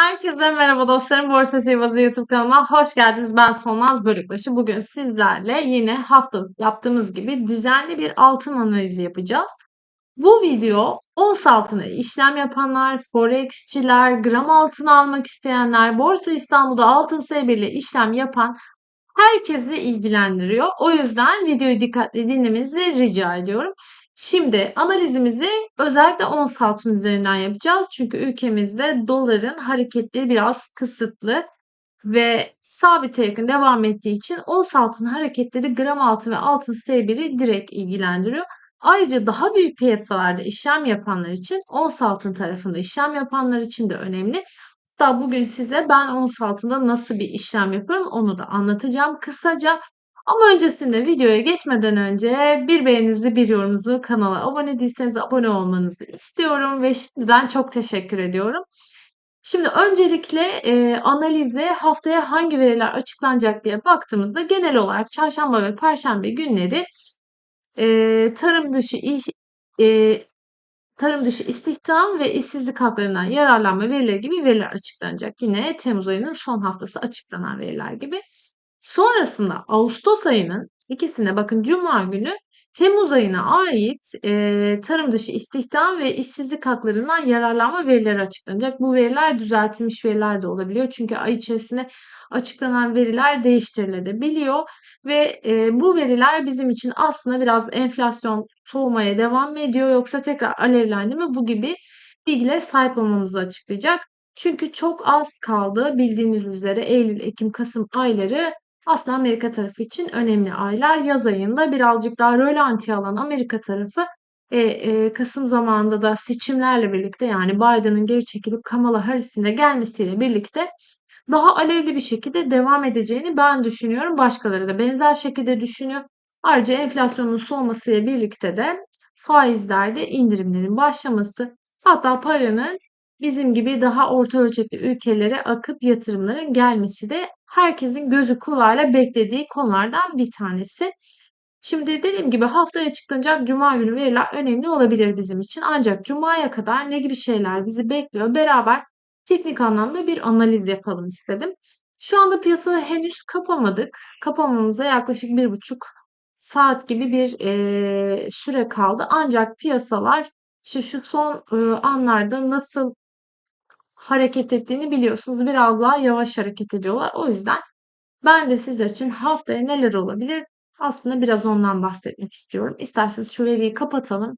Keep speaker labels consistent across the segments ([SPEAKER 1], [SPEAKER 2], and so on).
[SPEAKER 1] Herkese merhaba dostlarım. Borsa Sihirbazı YouTube kanalıma hoş geldiniz. Ben Solmaz Bölükbaşı. Bugün sizlerle yine haftalık yaptığımız gibi düzenli bir altın analizi yapacağız. Bu video ons altına işlem yapanlar, forexçiler, gram altın almak isteyenler, Borsa İstanbul'da altın S1 ile işlem yapan herkesi ilgilendiriyor. O yüzden videoyu dikkatli dinlemenizi rica ediyorum. Şimdi analizimizi özellikle ons altın üzerinden yapacağız. Çünkü ülkemizde doların hareketleri biraz kısıtlı ve sabite yakın devam ettiği için ons altın hareketleri gram altın ve altın S1'i direkt ilgilendiriyor. Ayrıca daha büyük piyasalarda işlem yapanlar için ons altın tarafında işlem yapanlar için de önemli. Hatta bugün size ben ons altında nasıl bir işlem yapıyorum onu da anlatacağım kısaca. Ama öncesinde videoya geçmeden önce bir beğeninizi, bir yorumunuzu, kanala abone değilseniz abone olmanızı istiyorum ve şimdiden çok teşekkür ediyorum. Şimdi öncelikle e, analize haftaya hangi veriler açıklanacak diye baktığımızda genel olarak çarşamba ve perşembe günleri e, tarım dışı iş e, tarım dışı istihdam ve işsizlik haklarından yararlanma verileri gibi veriler açıklanacak. Yine Temmuz ayının son haftası açıklanan veriler gibi. Sonrasında Ağustos ayının ikisine bakın Cuma günü Temmuz ayına ait e, tarım dışı istihdam ve işsizlik haklarından yararlanma verileri açıklanacak. Bu veriler düzeltilmiş veriler de olabiliyor. Çünkü ay içerisinde açıklanan veriler değiştirilebiliyor. Ve e, bu veriler bizim için aslında biraz enflasyon soğumaya devam mı ediyor yoksa tekrar alevlendi mi bu gibi bilgilere sahip olmamızı açıklayacak. Çünkü çok az kaldı bildiğiniz üzere Eylül, Ekim, Kasım ayları aslında Amerika tarafı için önemli aylar. Yaz ayında birazcık daha rölanti alan Amerika tarafı e, e, Kasım zamanında da seçimlerle birlikte yani Biden'ın geri çekilip Kamala Harris'in de gelmesiyle birlikte daha alevli bir şekilde devam edeceğini ben düşünüyorum. Başkaları da benzer şekilde düşünüyor. Ayrıca enflasyonun soğumasıyla birlikte de faizlerde indirimlerin başlaması hatta paranın bizim gibi daha orta ölçekli ülkelere akıp yatırımların gelmesi de herkesin gözü kulağıyla beklediği konulardan bir tanesi. Şimdi dediğim gibi haftaya açıklanacak cuma günü veriler önemli olabilir bizim için. Ancak cumaya kadar ne gibi şeyler bizi bekliyor beraber teknik anlamda bir analiz yapalım istedim. Şu anda piyasada henüz kapamadık. Kapamamıza yaklaşık bir buçuk saat gibi bir e, süre kaldı. Ancak piyasalar işte şu son e, anlarda nasıl hareket ettiğini biliyorsunuz. Biraz daha yavaş hareket ediyorlar. O yüzden ben de sizler için haftaya neler olabilir aslında biraz ondan bahsetmek istiyorum. İsterseniz şu veriyi kapatalım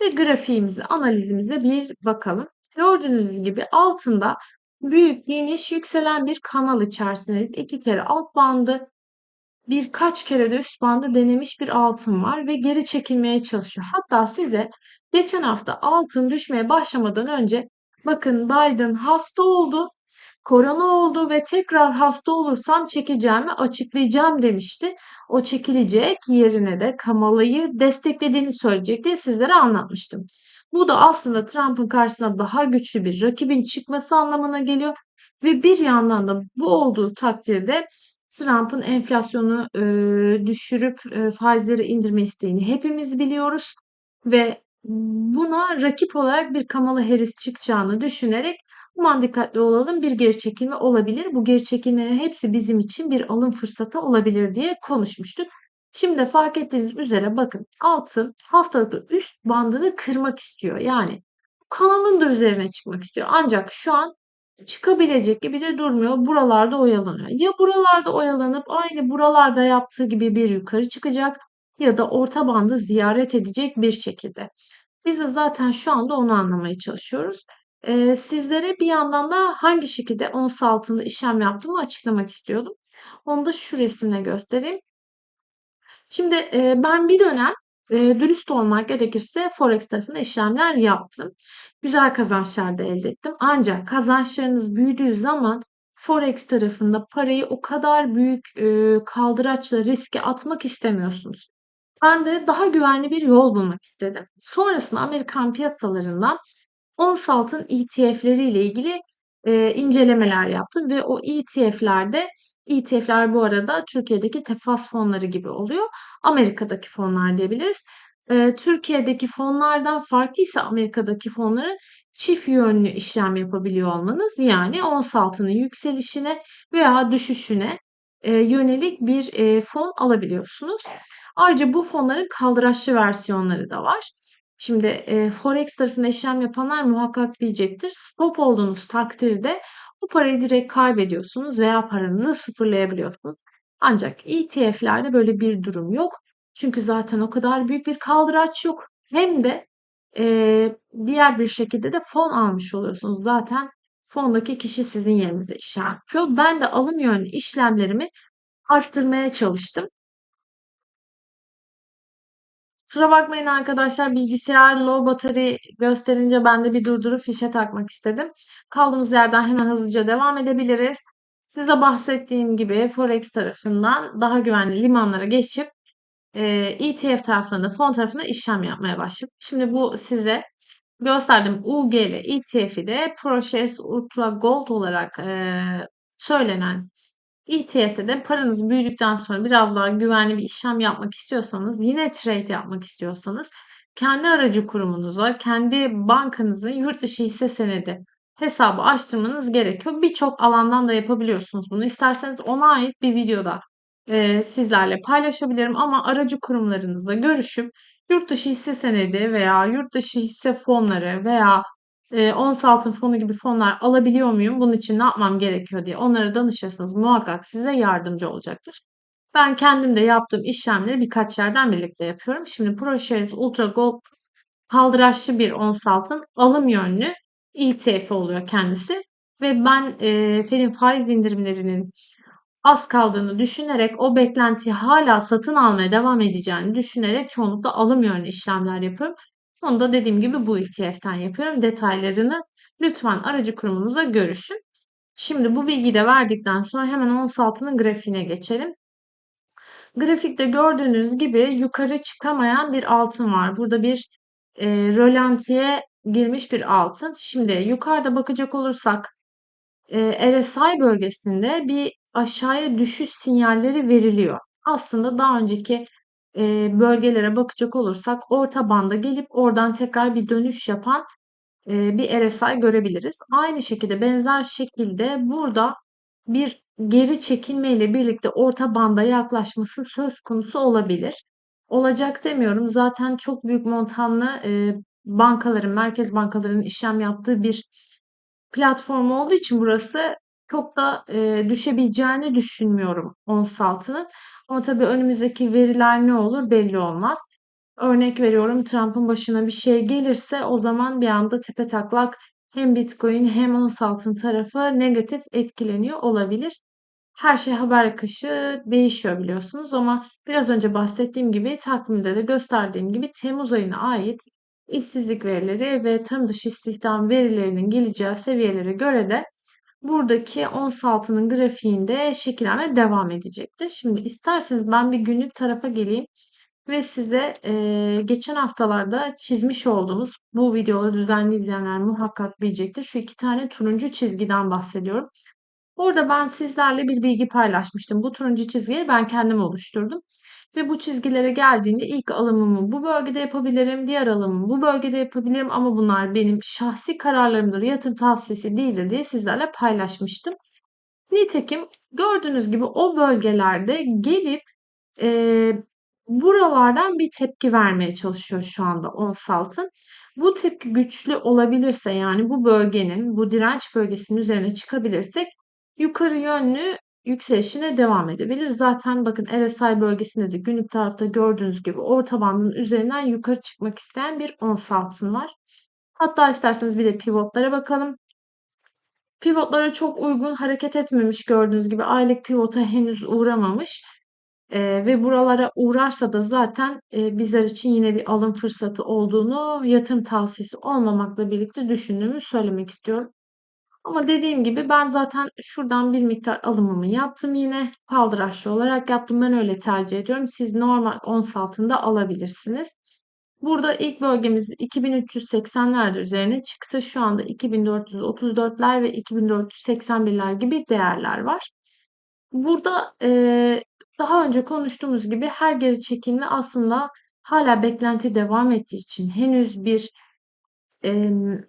[SPEAKER 1] ve grafiğimizi, analizimize bir bakalım. Gördüğünüz gibi altında büyük, geniş, yükselen bir kanal içerisindeyiz. İki kere alt bandı, birkaç kere de üst bandı denemiş bir altın var ve geri çekilmeye çalışıyor. Hatta size geçen hafta altın düşmeye başlamadan önce bakın Biden hasta oldu, korona oldu ve tekrar hasta olursam çekeceğimi açıklayacağım demişti. O çekilecek yerine de Kamala'yı desteklediğini söyleyecek diye sizlere anlatmıştım. Bu da aslında Trump'ın karşısına daha güçlü bir rakibin çıkması anlamına geliyor. Ve bir yandan da bu olduğu takdirde Trump'ın enflasyonu e, düşürüp e, faizleri indirme isteğini hepimiz biliyoruz ve buna rakip olarak bir Kamala Harris çıkacağını düşünerek aman dikkatli olalım bir geri çekilme olabilir. Bu geri çekilmelerin hepsi bizim için bir alım fırsatı olabilir diye konuşmuştuk. Şimdi fark ettiğiniz üzere bakın altın haftalık üst bandını kırmak istiyor. Yani kanalın da üzerine çıkmak istiyor. Ancak şu an çıkabilecek gibi de durmuyor. Buralarda oyalanıyor. Ya buralarda oyalanıp aynı buralarda yaptığı gibi bir yukarı çıkacak ya da orta bandı ziyaret edecek bir şekilde. Biz de zaten şu anda onu anlamaya çalışıyoruz. Ee, sizlere bir yandan da hangi şekilde ons altında işlem yaptığımı açıklamak istiyordum. Onu da şu resimle göstereyim. Şimdi e, ben bir dönem e, dürüst olmak gerekirse Forex tarafında işlemler yaptım. Güzel kazançlar da elde ettim. Ancak kazançlarınız büyüdüğü zaman Forex tarafında parayı o kadar büyük e, kaldıraçla riske atmak istemiyorsunuz. Ben de daha güvenli bir yol bulmak istedim. Sonrasında Amerikan piyasalarından ons altın ETF'leri ile ilgili e, incelemeler yaptım ve o ETF'lerde ETF'ler bu arada Türkiye'deki tefas fonları gibi oluyor. Amerika'daki fonlar diyebiliriz. eee, Türkiye'deki fonlardan farkıysa Amerika'daki fonların çift yönlü işlem yapabiliyor olmanız. Yani ons altının yükselişine veya düşüşüne yönelik bir eee, fon alabiliyorsunuz. Ayrıca bu fonların kaldıraçlı versiyonları da var. Şimdi eee, Forex tarafında işlem yapanlar muhakkak diyecektir. Stop olduğunuz takdirde bu parayı direkt kaybediyorsunuz veya paranızı sıfırlayabiliyorsunuz. Ancak ETF'lerde böyle bir durum yok. Çünkü zaten o kadar büyük bir kaldıraç yok. Hem de eee, diğer bir şekilde de fon almış oluyorsunuz. Zaten fondaki kişi sizin yerinize işlem yapıyor. Ben de alım yönlü işlemlerimi arttırmaya çalıştım. Kusura bakmayın arkadaşlar bilgisayar low battery gösterince ben de bir durdurup fişe takmak istedim. Kaldığımız yerden hemen hızlıca devam edebiliriz. Size bahsettiğim gibi Forex tarafından daha güvenli limanlara geçip e, ETF tarafında, fon tarafında işlem yapmaya başladım. Şimdi bu size gösterdim UGL ETF'i de ProShares Ultra Gold olarak e, söylenen ETF'de de paranız büyüdükten sonra biraz daha güvenli bir işlem yapmak istiyorsanız, yine trade yapmak istiyorsanız kendi aracı kurumunuza, kendi bankanızın yurt dışı hisse senedi hesabı açtırmanız gerekiyor. Birçok alandan da yapabiliyorsunuz bunu. İsterseniz ona ait bir videoda e, sizlerle paylaşabilirim ama aracı kurumlarınızla görüşüp yurt dışı hisse senedi veya yurt dışı hisse fonları veya e, ons altın fonu gibi fonlar alabiliyor muyum? Bunun için ne yapmam gerekiyor diye onlara danışırsanız muhakkak size yardımcı olacaktır. Ben kendim de yaptığım işlemleri birkaç yerden birlikte yapıyorum. Şimdi ProShares Ultra Gold kaldıraçlı bir ons altın alım yönlü ETF oluyor kendisi. Ve ben e, Fed'in faiz indirimlerinin az kaldığını düşünerek o beklentiyi hala satın almaya devam edeceğini düşünerek çoğunlukla alım yönlü işlemler yapıyorum. Onu da dediğim gibi bu ETF'ten yapıyorum. Detaylarını lütfen aracı kurumunuzla görüşün. Şimdi bu bilgiyi de verdikten sonra hemen ons altının grafiğine geçelim. Grafikte gördüğünüz gibi yukarı çıkamayan bir altın var. Burada bir e, rölantiye girmiş bir altın. Şimdi yukarıda bakacak olursak e, RSI bölgesinde bir aşağıya düşüş sinyalleri veriliyor. Aslında daha önceki e, bölgelere bakacak olursak orta banda gelip oradan tekrar bir dönüş yapan e, bir RSI görebiliriz. Aynı şekilde benzer şekilde burada bir geri çekilme ile birlikte orta banda yaklaşması söz konusu olabilir. Olacak demiyorum. Zaten çok büyük montanlı e, bankaların, merkez bankalarının işlem yaptığı bir platform olduğu için burası çok da e, düşebileceğini düşünmüyorum ons altının. Ama tabii önümüzdeki veriler ne olur belli olmaz. Örnek veriyorum Trump'ın başına bir şey gelirse o zaman bir anda tepetaklak hem Bitcoin hem ons altın tarafı negatif etkileniyor olabilir. Her şey haber akışı değişiyor biliyorsunuz ama biraz önce bahsettiğim gibi takvimde de gösterdiğim gibi Temmuz ayına ait işsizlik verileri ve tarım dışı istihdam verilerinin geleceği seviyelere göre de buradaki ons altının grafiğinde şekillenme devam edecektir. Şimdi isterseniz ben bir günlük tarafa geleyim ve size e, geçen haftalarda çizmiş olduğumuz bu videoları düzenli izleyenler muhakkak bilecektir. Şu iki tane turuncu çizgiden bahsediyorum. Orada ben sizlerle bir bilgi paylaşmıştım. Bu turuncu çizgiyi ben kendim oluşturdum. Ve bu çizgilere geldiğinde ilk alımımı bu bölgede yapabilirim, diğer alımımı bu bölgede yapabilirim ama bunlar benim şahsi kararlarımdır, yatırım tavsiyesi değildir diye sizlerle paylaşmıştım. Nitekim gördüğünüz gibi o bölgelerde gelip e, buralardan bir tepki vermeye çalışıyor şu anda ons altın. Bu tepki güçlü olabilirse yani bu bölgenin, bu direnç bölgesinin üzerine çıkabilirsek yukarı yönlü yükselişine devam edebilir. Zaten bakın RSI bölgesinde de günlük tarafta gördüğünüz gibi orta bandın üzerinden yukarı çıkmak isteyen bir ons altın var. Hatta isterseniz bir de pivotlara bakalım. Pivotlara çok uygun hareket etmemiş gördüğünüz gibi aylık pivota henüz uğramamış. Ee, ve buralara uğrarsa da zaten e, bizler için yine bir alım fırsatı olduğunu yatırım tavsiyesi olmamakla birlikte düşündüğümü söylemek istiyorum. Ama dediğim gibi ben zaten şuradan bir miktar alımımı yaptım yine. Kaldıraçlı olarak yaptım. Ben öyle tercih ediyorum. Siz normal ons altında alabilirsiniz. Burada ilk bölgemiz 2380'lerde üzerine çıktı. Şu anda 2434'ler ve 2481'ler gibi değerler var. Burada e, daha önce konuştuğumuz gibi her geri çekilme aslında hala beklenti devam ettiği için henüz bir em,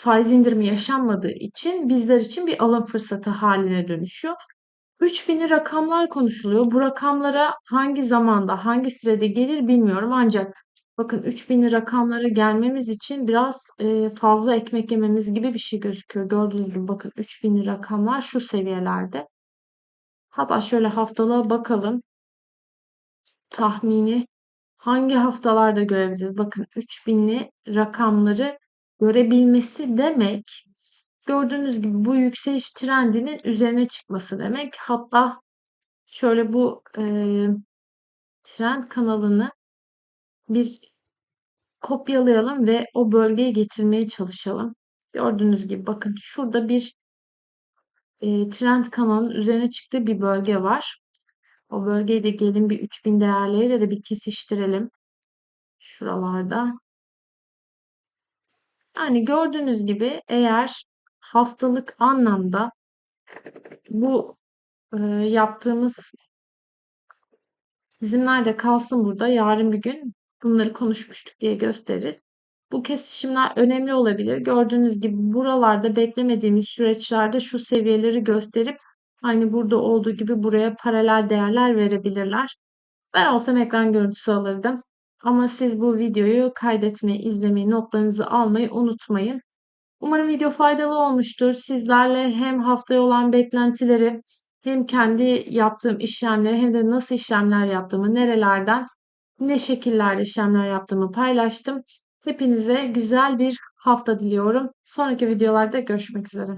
[SPEAKER 1] faiz indirimi yaşanmadığı için bizler için bir alım fırsatı haline dönüşüyor. 3000'li rakamlar konuşuluyor. Bu rakamlara hangi zamanda, hangi sürede gelir bilmiyorum. Ancak bakın 3000'li rakamlara gelmemiz için biraz e, fazla ekmek yememiz gibi bir şey gözüküyor. Gördüğünüz gibi bakın 3000'li rakamlar şu seviyelerde. Hatta şöyle haftalığa bakalım. Tahmini hangi haftalarda görebiliriz? Bakın 3000'li rakamları görebilmesi demek gördüğünüz gibi bu yükseliş trendinin üzerine çıkması demek. Hatta şöyle bu e, trend kanalını bir kopyalayalım ve o bölgeye getirmeye çalışalım. Gördüğünüz gibi bakın şurada bir e, trend kanalının üzerine çıktığı bir bölge var. O bölgeyi de gelin bir 3000 değerleriyle de bir kesiştirelim. Şuralarda. Yani gördüğünüz gibi eğer haftalık anlamda bu e, yaptığımız Bizimler de kalsın burada. Yarın bir gün bunları konuşmuştuk diye gösteririz. Bu kesişimler önemli olabilir. Gördüğünüz gibi buralarda beklemediğimiz süreçlerde şu seviyeleri gösterip aynı burada olduğu gibi buraya paralel değerler verebilirler. Ben olsam ekran görüntüsü alırdım. Ama siz bu videoyu kaydetmeyi, izlemeyi, notlarınızı almayı unutmayın. Umarım video faydalı olmuştur. Sizlerle hem haftaya olan beklentileri hem kendi yaptığım işlemleri hem de nasıl işlemler yaptığımı, nerelerden, ne şekillerde işlemler yaptığımı paylaştım. Hepinize güzel bir hafta diliyorum. Sonraki videolarda görüşmek üzere.